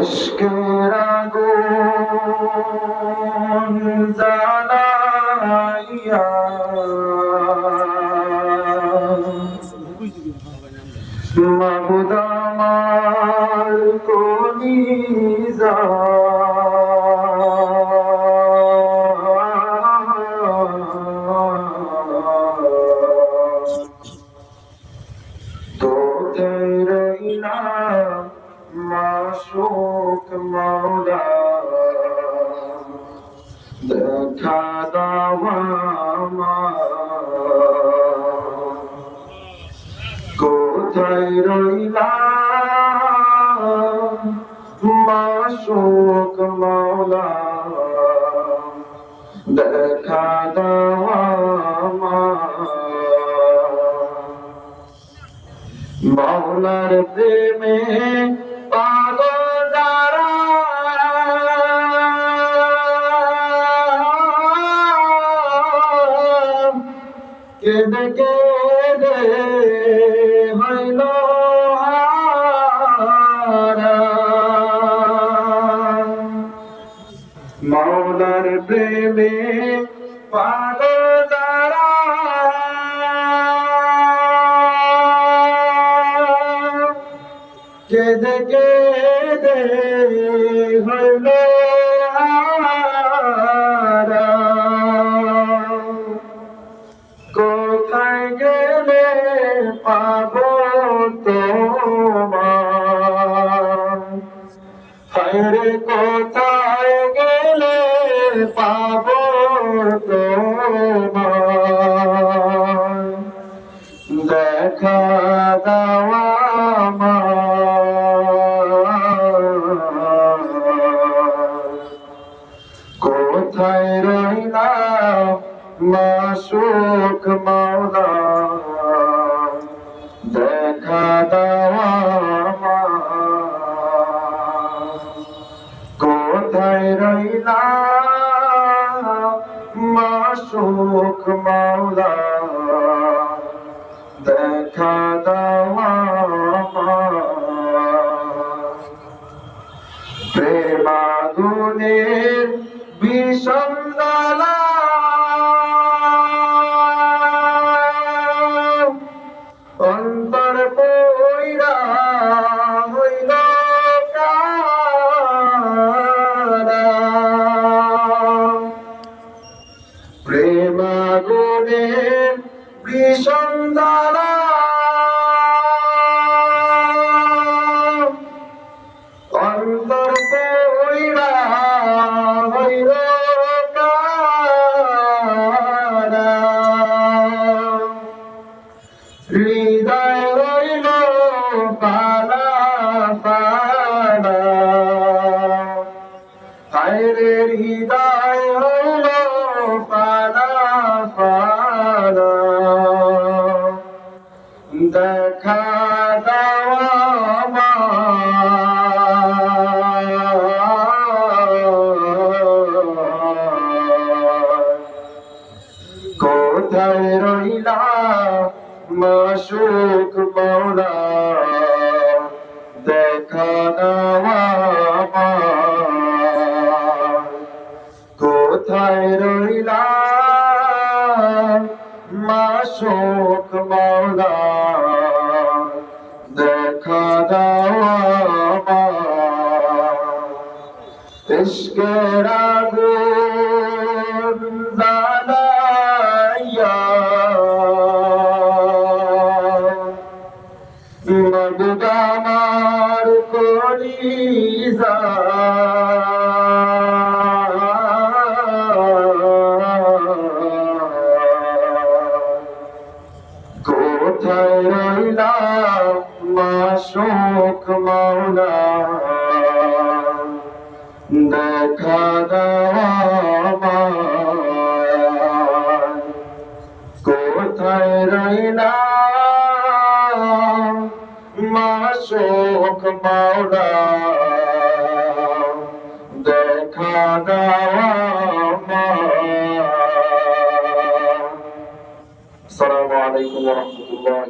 ইশকের আগুন জ্বালাইয়া। মাবুদ আমার কলিজা তোতে রইলাম মাসুক মৌলা দেখা দাওয়া কোথায় রইলাম? মাসুক মৌলা দেখা দাওয়া মৌলার প্রেমে কেঁদে কেঁদে হইল। মৌলার প্রেমে পাগল যারা কেঁদে কেঁদে হইল দেখা দেওয়া। কোথায় রইলাম মাসুক মাওলা দেখা দেওয়া। কোথায় রইলাম মাসুক মাওলা দেখা দেওয়া বিষম দেখা দাওয়া। কোথায় রইলা মাসুক মৌলা মাসুক মৌলা দেখা দাওয়া ইশকের আগুন জ্বালাইয়া মগদ আমার কলিজা মাসুক মাওলা দেখা কোথায় রইলা? মাসুক মাওলা দেখা আলাইকুম ওয়া রাহমাতুল্লাহি।